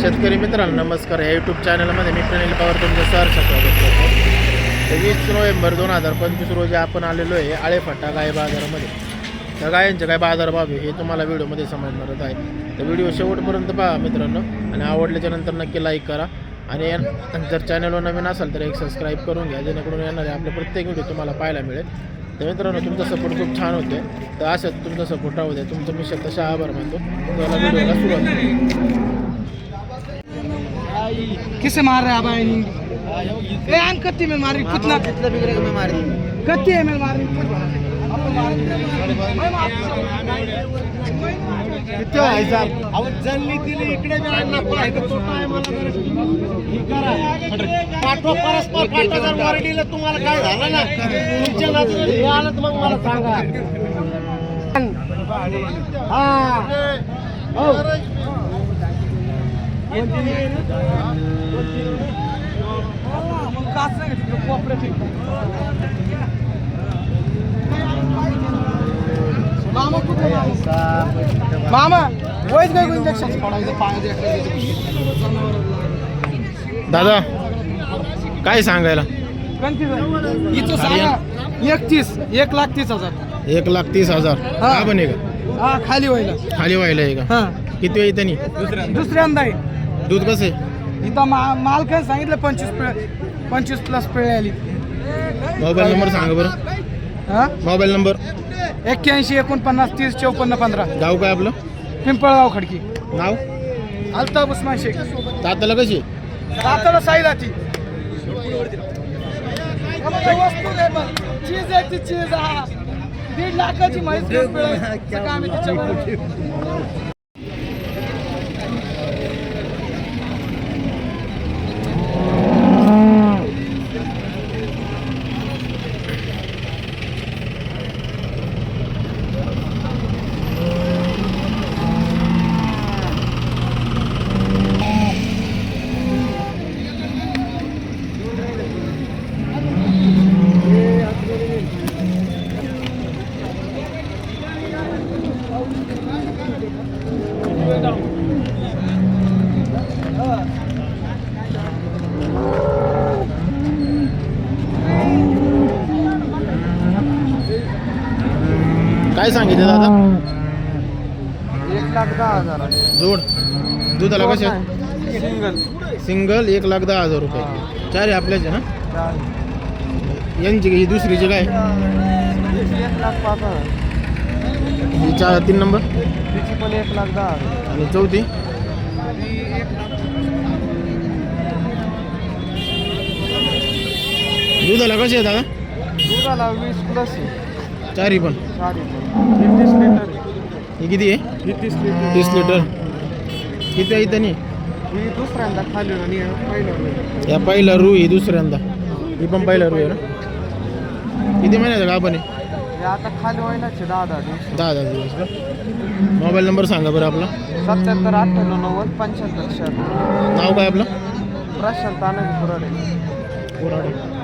शेतकरी मित्रांनो नमस्कार. या यूट्यूब चॅनलमध्ये मी प्रणील पवार तुमचं सहर्ष स्वागत करतो. तर वीस नोव्हेंबर दोन हजार पंचवीस रोजी आपण आलेलो आहे आळेफाटा गाय बाजारामध्ये. त्या गायांचे काय बाजारभाव आहे हे तुम्हाला व्हिडिओमध्ये समजणारच आहे. तर व्हिडिओ शेवटपर्यंत पहा मित्रांनो आणि आवडल्याच्या नंतर नक्की लाईक करा. आणि या- जर चॅनलवर नवीन असाल तर एक सबस्क्राईब करून घ्या जेणेकरून येणारे आपले प्रत्येक व्हिडिओ तुम्हाला पाहायला मिळेल. तर मित्रांनो तुमचा सपोर्ट खूप छान होते तर असंच तुमचा सपोर्ट राहू द्या. तुमचं मी शतशः आभार मानतो. तुम्हाला व्हिडिओला सुरुवात किसे मार रहे हैं अब ए आन कत्ती में मारी कितना कितना बिगड़े में मारी कत्ती है में मारी किती आहे साहेब अहो जल्ली दिली इकडे बी आणला पाहिजे तोटा आहे मला जरा हे करा पाठवा परस्पर पाठवा जर वरडीला तुम्हाला काय झालं ना? तुमच्या नात्याने हे आलं तर मग मला सांगा। हा। हो। मामा इंजेक्शन पडायचं दादा काय सांगायला? हिचं सांगा एकतीस एक लाख तीस हजार. एक लाख तीस हजार. हा. बने का हा खाली व्हायला. खाली व्हायला आहे का? हा. किती वेळ त्यांनी? दुसऱ्यांदा आहे. दूध कसे? इथं मा मालकाने सांगितलं पंचवीस पिळे पंचवीस प्लस पिळे आली. मोबाईल नंबर सांगा बरं. हा? Mobile number. एक्क्याऐंशी एकोणपन्नास तीस चौपन्न पंधरा. गाव काय आपलं? पिंपळगाव खडकी. नाव? अल्ताफ उस्मान शेख. दाताला कशी? दाताला साईला ती. वस्तू दे पण. चीज आहे ती चीज. हा. दीड लाखाची पिळायची. सगळं आम्ही तिच्याबरोबर. काय सांगितलं दादा एक लाख दहा हजार जोड. दुधाला कसे? सिंगल. सिंगल एक लाख दहा हजार रुपये. चार आहे आपल्याचे ना यांची ही दुसरीची काय? ही चार तीन नंबर? पण एक लाख दहा आणि चौथी? दुधाला कसे आहे दादा? दुधाला वीस प्लस चारही पण. लिटर ही किती आहे? ही तीस लिटर किती आहे त्यांनी ही दुसऱ्यांदा खाली आणि पहिलं या. पहिला रू ही दुसऱ्यांदा. ही पण पहिला रू आहे ना? किती महिन्याचा का आपण हे आता खाली व्हायलाच दहा दहा दिवस. दहा दहा दिवस का? मोबाईल नंबर सांगा बरं आपला. सत्याहत्तर अठ्ठ्याण्णव नव्वद पंच्याहत्तर शहाण्णव. नाव काय आपलं? प्रशांत आनंद कुराडे. कोराडे.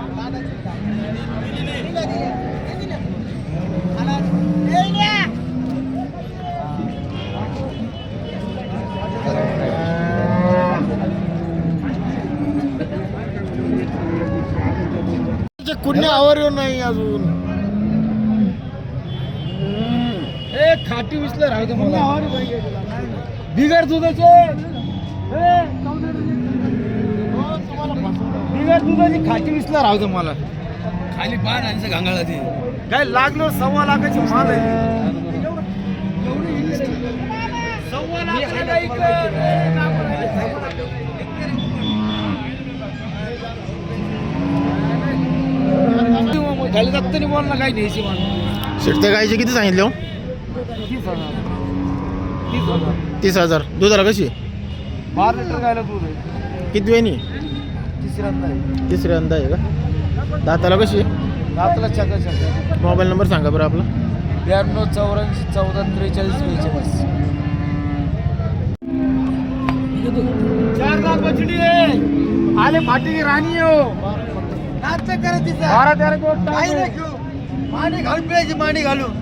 कुणी आवर नाही अजून. ए खाटी विसलं राहतो मला. बिगर दुधाचे. बिगर दुधाची खाटी विसला राहतो मला. खाली पान आणि गांगाळा ते काय लागलो? सव्वा लाखाची माल आहे. सव्वा लाखाला खाली जात बोल ना काही गायचे किती सांगितले हो? तीस हजार. तीस हजार तीस हजार दुधाला कशी? बारा लिटर गायला दूध आहे किती वेणी? तिसऱ्यांदा आहे तिसऱ्यांदा आहे का? दाताला कशी? रातला चका चका मोबाईल नंबर सांगा बरं आपला. ब्याण्णव चौऱ्याऐंशी चौदा त्रेचाळीस बेचाळीस. चार लाख बछडी आहे. आले फाटी की राणी हो. बारा तेरा कोट माणी घालून घालून.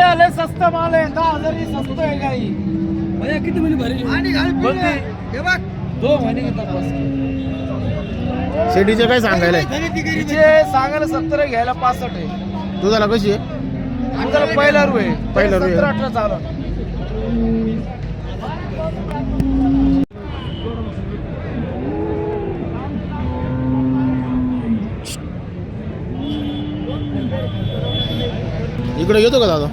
आले स्वस्त माल आहे. दहा हजारी स्वस्त आहे काही. भैया किती महिने भरली? दो महिने घेतात बस. शेडीचे काय सांगायला आहे? तिचे सांगायला सत्तर घ्यायला पासष्ट आहे. दुधाला कशी? आहे पहिला रू आहे पहिला रू आहे. सत्तर अठरा चालू. इकडे येतो का दादा?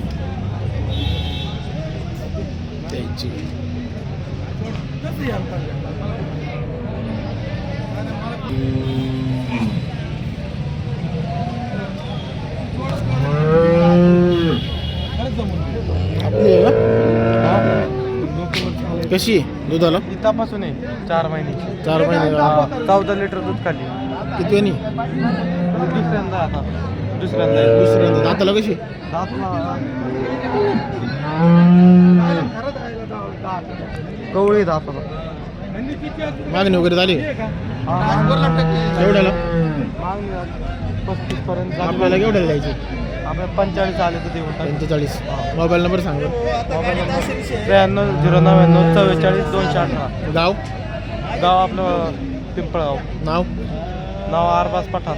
का? कशी आहे दुधाला? इथपासून आहे चार महिने चार महिने? चौदा लिटर दूध खाली. किती वेणी दुसऱ्यांदा आता. दुसऱ्यांदा आहे. दुसऱ्यांदा. दाताला कशी? कवळी दाताला. मागणी वगैरे झाली? केवढ्याला पस्तीस पर्यंत आपल्याला केवढ्याला द्यायची? आपल्या पंचेचाळीस आले तर देऊन टाक. पंचेचाळीस. मोबाईल नंबर सांगा मोबाईल नंबर त्र्याण्णव झिरो नव्याण्णव चव्वेचाळीस दोनशे अठरा. गाव? गाव आपलं पिंपळगाव. नाव? नाव आरबाज पठाण.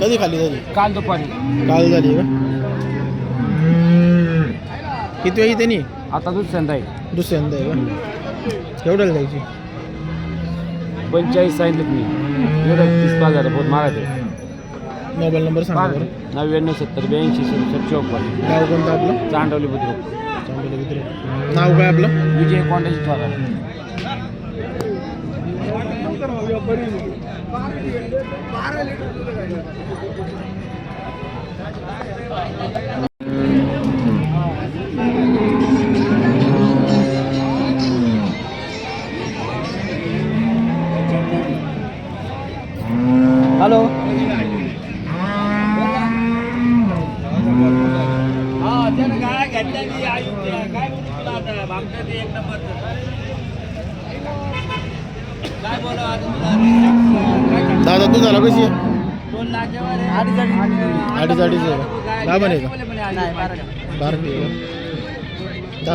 कधी खाली झाली काल दुपारी. काल झाली का? किती वेळी त्यांनी? आता दुसऱ्यांदा आहे. दुसऱ्यांदा आहे का? केवढ्याला द्यायची पंचेचाळीस सांगितलं मी. एवढं तीस पाच हजार बहुत मागायचे मोबाईल नंबर सांगा बरं. नव्याण्णव सत्तर ब्याऐंशी सत्तर चौपन्न. गाव कोणतं आपलं? चांडवली बुद्रुक. चांगलं मित्र नाव काय आपलं? विजय कोंडाची ठोका हॅलो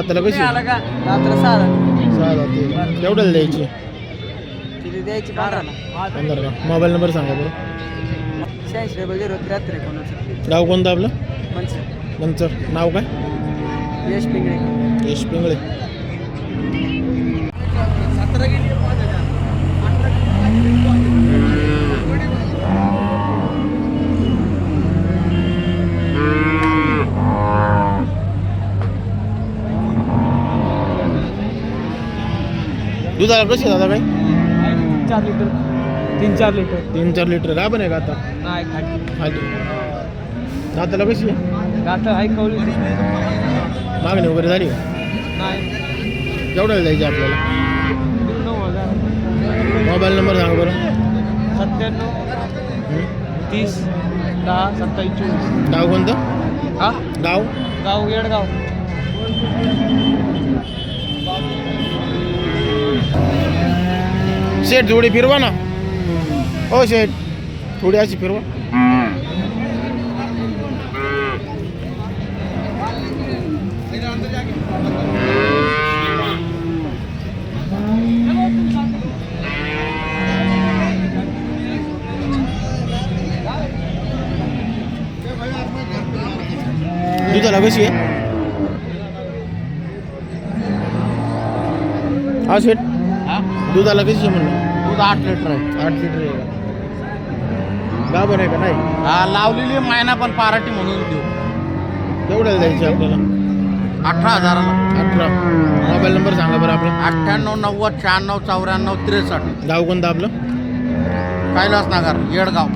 दाताला कशी? आहे? सहा दात आहे का? केवढ्याला द्यायची? द्यायची? पंधराला. पंधरा का मोबाईल नंबर सांगा बरं. शहाऐंशी डबल झिरो त्र्याहत्तर एकोणीस गाव कोणतं आपलं? पंच मंचर नाव काय? यश पिंगळे. यश पिंगळे. दुधाला कशी दादा काय चार लिटर. तीन चार लिटर. तीन चार लिटर. पण आहे का आता? नाही खाली. खाली. दाताला कशी आहे? कवली मागणी वगैरे झाली का? नाही. केवढ्याला द्यायची आपल्याला? नऊ हजार. मोबाईल नंबर सांगा बरं. सत्त्याण्णव. हं? तीस. दहा. सत्तावीस. चोवीस. गाव कोणतं? हा? गाव? गाव येडगाव. शेठ थोडी फिरवा ना हो शेठ थोडी अशी फिरवा दुधाला कशी आहे हा शेठ दुधाला कशी म्हणलं? दूध आठ लिटर आहे. आठ लिटर आहे का? गाभण आहे का नाही? हा लावलेली महिना पण पाराटी म्हणून देऊ. केवढ्याला द्यायची आपल्याला? अठरा हजाराला. अठरा. मोबाईल नंबर सांगा बरं आपला. अठ्ठ्याण्णव नव्वद शहाण्णव चौऱ्याण्णव त्रेसष्ट. गाव कोणतं आपलं? कैलास नगर येडगाव.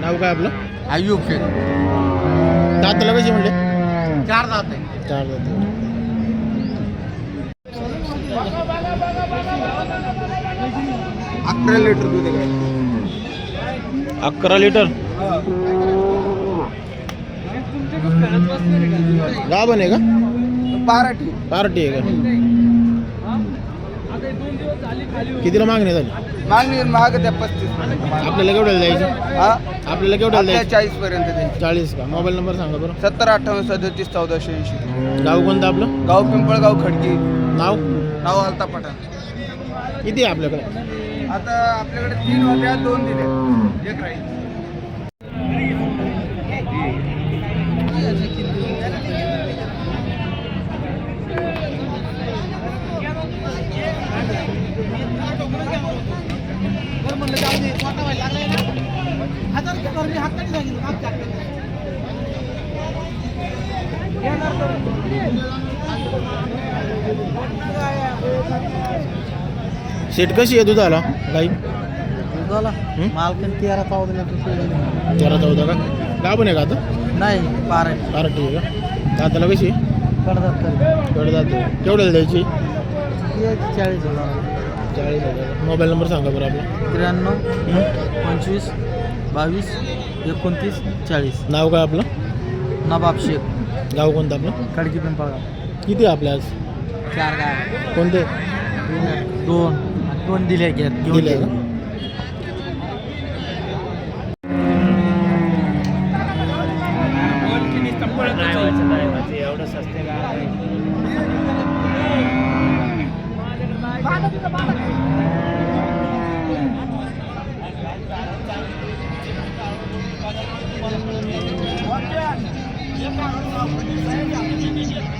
नाव काय आपलं? आयुब शेख. दाताला कशी म्हणले? चार जात आहे. चार दात अकरा लिटर दूध आहे अकरा लिटर? गाभण आहे का? बाराठी. पार्टी आहे का? कितीला मागणी झाली? मागणी महाग त्या पस्तीस. आपल्याला केवढ्याला द्यायची? हा? आपल्याला केवढ्याला आपल्या द्यायची? चाळीस पर्यंत द्यायची चाळीस का? मोबाईल नंबर सांगा बरं. सत्तर अठ्ठावन्न सदतीस चौदाशे ऐंशी गाव कोणतं आपलं? गाव पिंपळगाव खडकी. नाव? नाव आलता पठाण. किती आहे आपल्याकडे? आता आपल्याकडे तीन होत्या दोन दिले. एक राहील. शेट कशी आहे दुधाला? गाई? झाला हं? मालकन तेरा चौदा लिटर तेरा चौदा का? गाभण आहे का आता? नाही बारा पार्टी आहे का? दाताला कशी आहे? कडदात करी केवढं केवढ्याला द्यायची? चाळीस हजार. चाळीस हजार. मोबाईल नंबर सांगा बरं आपला. त्र्याण्णव हं? पंचवीस बावीस एकोणतीस चाळीस. नाव काय आपलं? नवाब शेख. गाव कोणतं आपलं? खडकी पिंपळगाव. किती आहे आपल्या आज? चार गाय कोणते? दोन. दोन दिले घेत घेऊन दिले.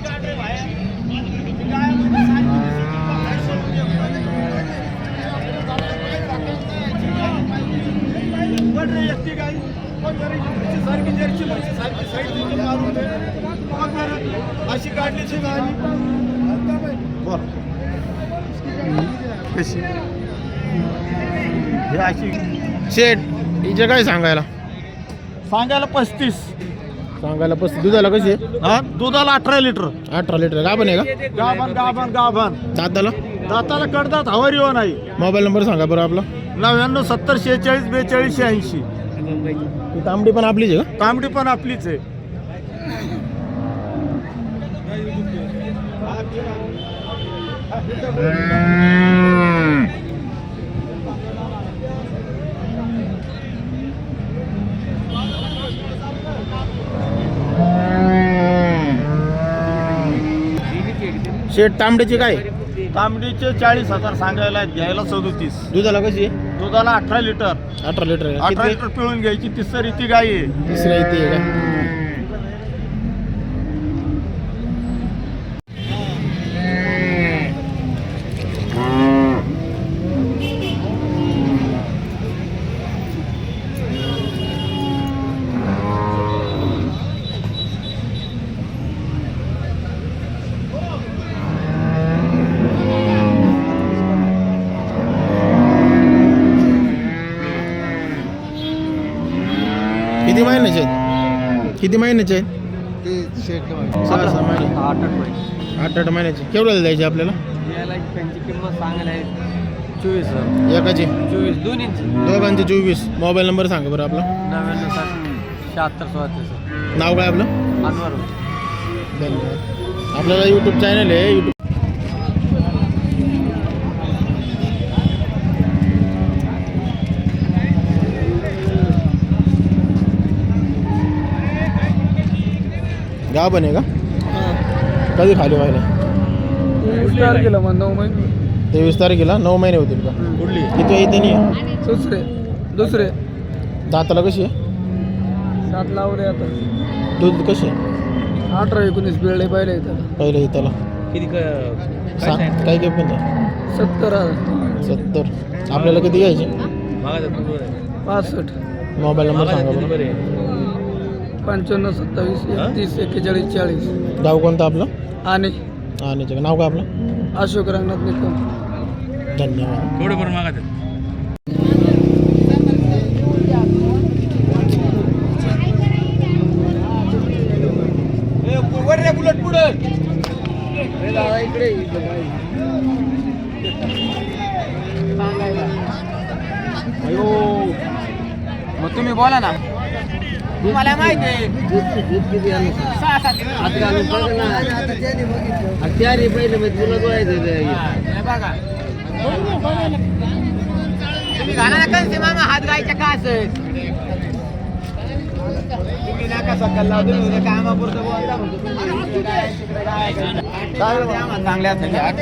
का कशी हे अशी शेट हिचे काय सांगायला? सांगायला पस्तीस. सांगायला पस्तीस. दुधाला कशी आहे? हा? दुधाला अठरा लिटर. अठरा लिटर. गाभण आहे का? गाभण गाभण गाभण. दाताला? दाताला कडदात हवारी हो नाही. मोबाईल नंबर सांगा बरं आपला. नव्याण्णव सत्तर शेहेचाळीस बेचाळीस ऐंशी तांबडी पण आपलीच आहे का? तांबडी पण आपलीच आहे. शेट तांबडीची काय? तांबडीचे चाळीस हजार सांगायला आहेत, घ्यायला सदोतीस. दुधाला कशी आहे? दुधाला अठरा लिटर. अठरा लिटर आहे. अठरा किती? लिटर पिळून घ्यायची तिसरी ती गाय आहे. तिसऱ्या इथे आहे का? किती महिन्याचे आहेत? किती महिन्याचे आहेत? सहा सहा महिने. आठ आठ महिन्याचे. केवढ्याला द्यायचे आपल्याला? याला त्यांची किंमत सांगायला आहे. चोवीस हजार. एकाचे? चोवीस. दोघांचे चोवीस. मोबाईल नंबर सांगा बरं आपला. नव्याण्णव शहात्तर चौहत्तर नाव काय आपलं? अनवर. धन्यवाद. आपल्याला यूट्यूब चॅनल आहे. यूट्यूब गाव बने का? कधी खाली व्हायला? तारखेला मग नऊ महिने. तेवीस तारखेला नऊ महिने होतील का? कुठली? किती इथे नाही आहे? दुसरे. दुसरे. दाताला कशी आहे? सात लावले आता. दूध कशी आहे? अठरा एकोणीस बिळले पाहिले त्याला पहिलं इथला. किती सांग काय काय पण आहे? सत्तर हजार. सत्तर. आपल्याला किती घ्यायचे? पासष्ट. मोबाईल नंबर सांगा बरं. पंच्याण्णव सत्तावीस एकतीस एक्केचाळीस चाळीस. गाव कोणतं आपलं? आणि? आणि नाव काय आपलं? अशोक रंगनाथ निकम. धन्यवाद. थोडं बरं मग तुम्ही बोला ना. तुम्हाला माहिती आहे. सहा सात दिवस. हे बघा. तुम्ही घाला ना कंसे मामा हात गायच्या कास तुम्ही नका सकाळ लावतो उद्या कामापुरतं बोलता म्हणतो तुम्ही. काय.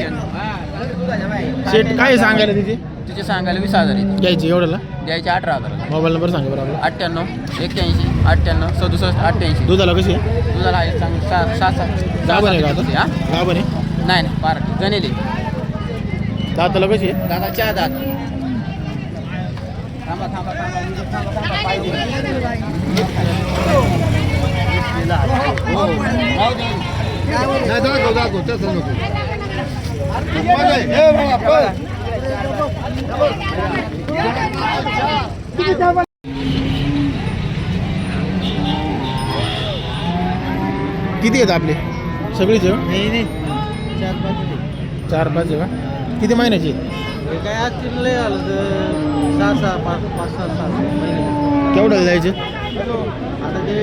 शेट काय सांगायला तिची? तिचे सांगायला वीस हजार आहे घ्यायची एवढ्याला? द्यायचे अठरा हजार. मोबाईल नंबर सांगा बरं आपला. अठ्ठ्याण्णव एक्क्याऐंशी अठ्ठ्याण्णव सदुसष्ट अठ्ठ्याऐंशी. दुधाला कशी आहे? तुझा आहे चांगलं सहा सहा सात. गाभण आहे का सात आता? हा? गाभण आहे नाही नाही बारा. गणेले. दाताला कशी आहे? दादा चहा दात. थांबा थांबा थांबा. थांबा थांबा पाय दे. किती आहेत आपले? सगळीच आहे का? चार पाच आहे का? किती महिन्याची आहेत? काय आज लय तर सहा सहा पाच पाच सहा सहा महिने. केवढ्याला द्यायचे आता ते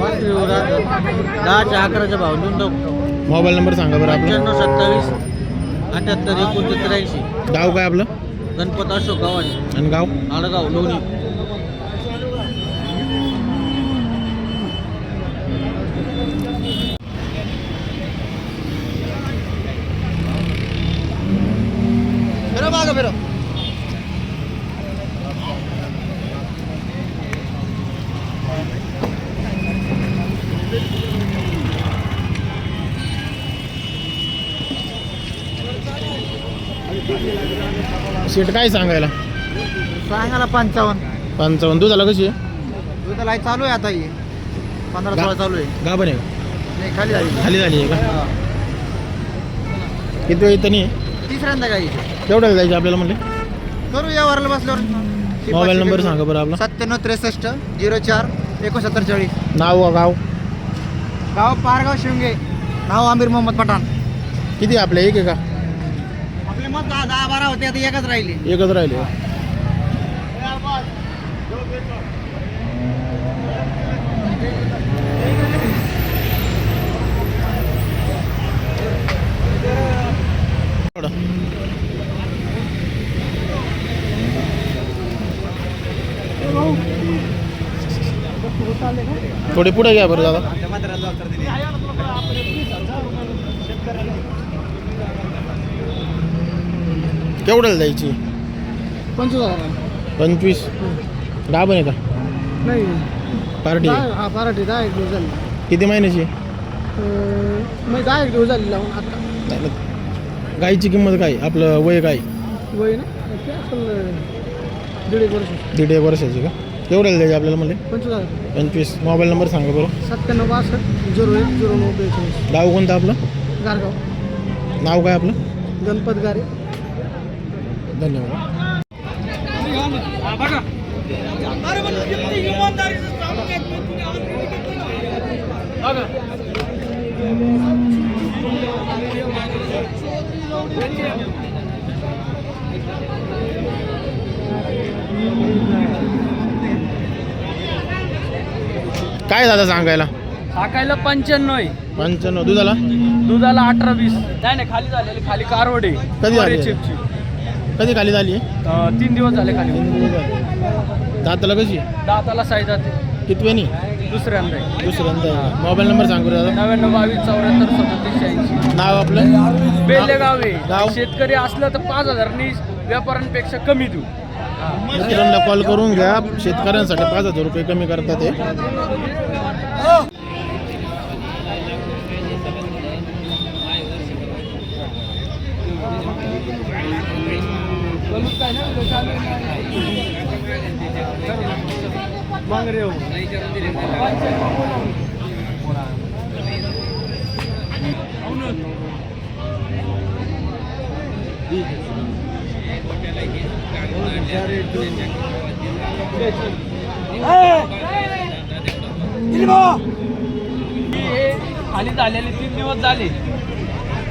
वासरीवर राहतं दहाच्या अकराच्या भाव देऊन टाकतो मोबाईल नंबर सांगा बरं आपला. पंच्याण्णव सत्तावीस अठ्याहत्तर एकोणतीस त्र्याऐंशी गाव काय आपलं? गणपत अशोक गावाने आणि गाव? आडगाव लोणी शेट काय सांगायला? सांगायला पंचावन्न. पंचावन्न. दुधाला कशी आहे? दुधाला चालू आहे आता ही. पंधरा सोळा चालू आहे. गाभण आहे का? नाही खाली झाली. खाली झाली आहे का? किती वेळ आहे? तिसऱ्यांदा काही केवढ्याला द्यायचे आपल्याला म्हणले? करू या वरला बसल्यावर. मोबाईल नंबर सांगा बरं आपला. सत्त्याण्णव त्रेसष्ट झिरो चार एकोणसत्तर चाळीस. नाव गाव? गाव पारगाव शिवगे नाव आमिर मोहम्मद पठाण. किती आपले? एक आहे का? मत दहा बारा होते आता एकच राहिली. एकच राहिले. थोडे पुढे घ्या बरं दादा. केवढ्याला द्यायची? पंचवीस हजार. पंचवीस? गाभण आहे का? नाही. पार्टी? आहे. दहा- हा पराठी दहा एक दिवस झाले. किती महिन्याची? अं, मग दहा एक दिवस झाले लावून आता. नाही, नाही. गाईची किंमत काय? आपलं वय काय? वय ना? ते असेल अं, दीड एक वर्ष. दीड एक वर्षाची का? केवढ्याला द्यायची आपल्याला म्हणले? पंचवीस हजार. पंचवीस. मोबाईल नंबर सांगा बरं. सत्त्याण्णव बासष्ट झिरो एक झिरो नऊ बेचाळीस. गाव कोणतं आपलं? गारगाव. नाव काय आपलं? गणपत गारे. धन्यवाद. काय दादा सांगायला? टाकायला पंच्याण्णव आहे. पंच्याण्णव. दुधाला? दुधाला अठरा वीस. नाही नाही खाली झालेली खाली कारवडे. कधी झाली? चिपची. कधी खाली झाली? तीन दिवस झाले खाली. दाताला कशी? आहे? दाताला साईजात कितव्यानी? दुसऱ्यांदा आहे. दुसऱ्यांदा आहे. मोबाईल नंबर सांगू दादा नव्याण्णव बावीस चौऱ्याहत्तर सदतीस शहाऐंशी. नाव आपलं? बेले गावे गाव? शेतकरी असलं तर पाच हजारनी व्यापाऱ्यांपेक्षा कमी देऊ. मित्रांना कॉल करून घ्या. शेतकऱ्यांसाठी पाच हजार रुपये कमी करतात ते. मांगरे हो. खाली झालेले तीन दिवस झाले.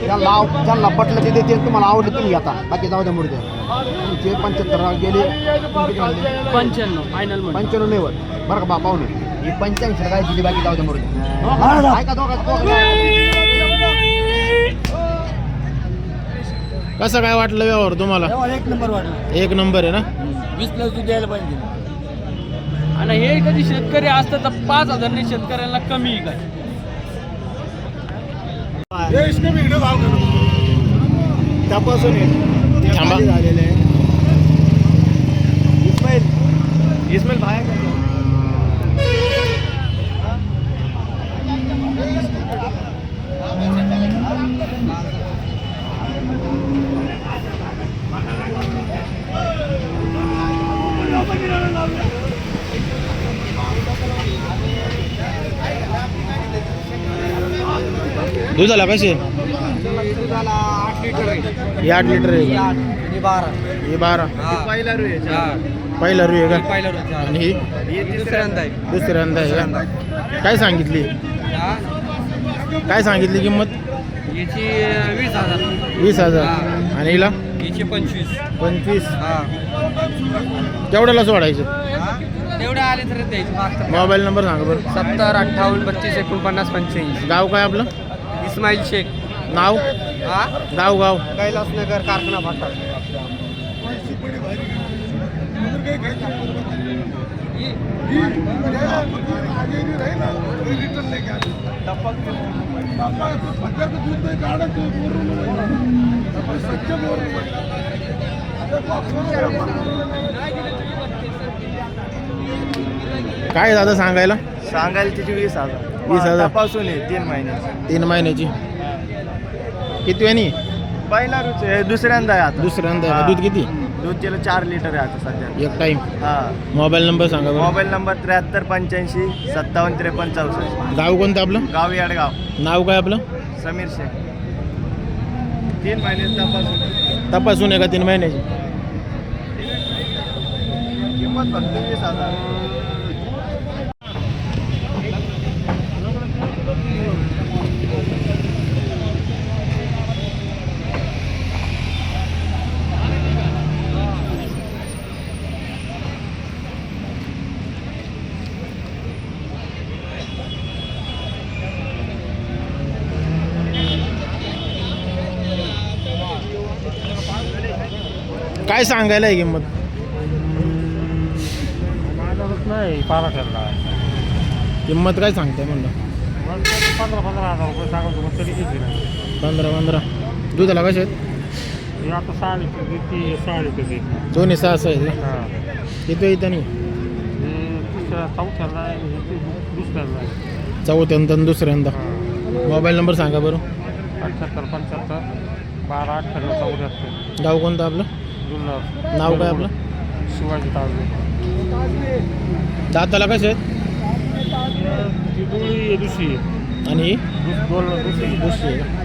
त्यांना ज्यांना पटलं ते देतील तुम्हाला आवडलं तुम्ही आता बाकी जाऊ द्या मुर्दे. तुमचे पंच्याहत्तर गेले? पंच्याण्णव फायनल पंच्याण्णव नेवर बरं का बा पाहुणे ही पंच्याऐंशी काय दिली बाकी जाऊ द्या ऐका दोघा कसं काय वाटलं व्यवहार तुम्हाला? एक नंबर वाटला. एक नंबर आहे ना? वीस प्लस द्यायला पाहिजे. आणि हे कधी शेतकरी असतं तर पाच हजारने शेतकऱ्यांना कमी काय? त्यापासून थांबा. झालेले आहे इस्माईल इस्माईल बाहेर दुधाला कसे दुधाला आठ लिटर आहे. हे आठ लिटर आहे. का? बारा. हे बारा. पहिला रू आहे पहिला रू आहे का? पहिला आणि ही? हे आहे. दुसऱ्यांदा आहे का? काय सांगितली? काय सांगितली किंमत? याची वीस हजार. वीस हजार. आणि हिला? याची पंचवीस. पंचवीस. केवढ्याला सोडायचं? तेवढे आले तर द्यायचे. मागतात मोबाईल नंबर सांगा बरं. सत्तर अठ्ठावन्न बत्तीस एकोणपन्नास पंच्याऐंशी. गाव काय आपलं? इस्माईल शेख. नाव? हा? गाव गाव? कैलासनगर कारखाना फाटा. काय दादा सांगायला? सांगायला तिची वीस हजार वीस हजार. पासून आहे तीन महिने. तीन महिन्याची. किती वेणी पहिला रुच दुसऱ्यांदा आहे आता. दुसऱ्यांदा. हा. दूध किती? दूध तिला चार लिटर आहे आता सध्या. एक टाइम हा. मोबाईल नंबर सांगा बरं. मोबाईल नंबर त्र्याहत्तर पंच्याऐंशी सत्तावन्न त्रेपन्न चौसष्ट. गाव कोणतं आपलं? गाव याडगाव. नाव काय आपलं? समीर शेख. तीन महिने तपासून तपासून आहे का तीन महिन्याची? किंमत फक्त वीस हजार. काय सांगायला आहे किंमत? नाही बारा ठरला किंमत काय सांगताय म्हणलं? पंधरा पंधरा हजार रुपये सांगतो तरी किती नाही पंधरा पंधरा. दुधाला कसे आहेत? हे आता सहा लिटर किती सहा लिटर दे दोन्ही सहा सहा आहे. हां. किती आहे त्यांनी हे तिसऱ्या चौथ्याला आहे हे ते दुसऱ्याला आहे. चौथ्यांदा आणि दुसऱ्यांदा. हां. मोबाईल नंबर सांगा बरं. अठ्ठ्याहत्तर पंच्याहत्तर बारा अठ्ठ्याण्णव चौऱ्याहत्तर. गाव कोणतं आपलं? जुन्नर नाव काय आपलं शिवाजी तालुका दाताला कसे आहेत दुसरी आणि ही दुसरी दुसरी?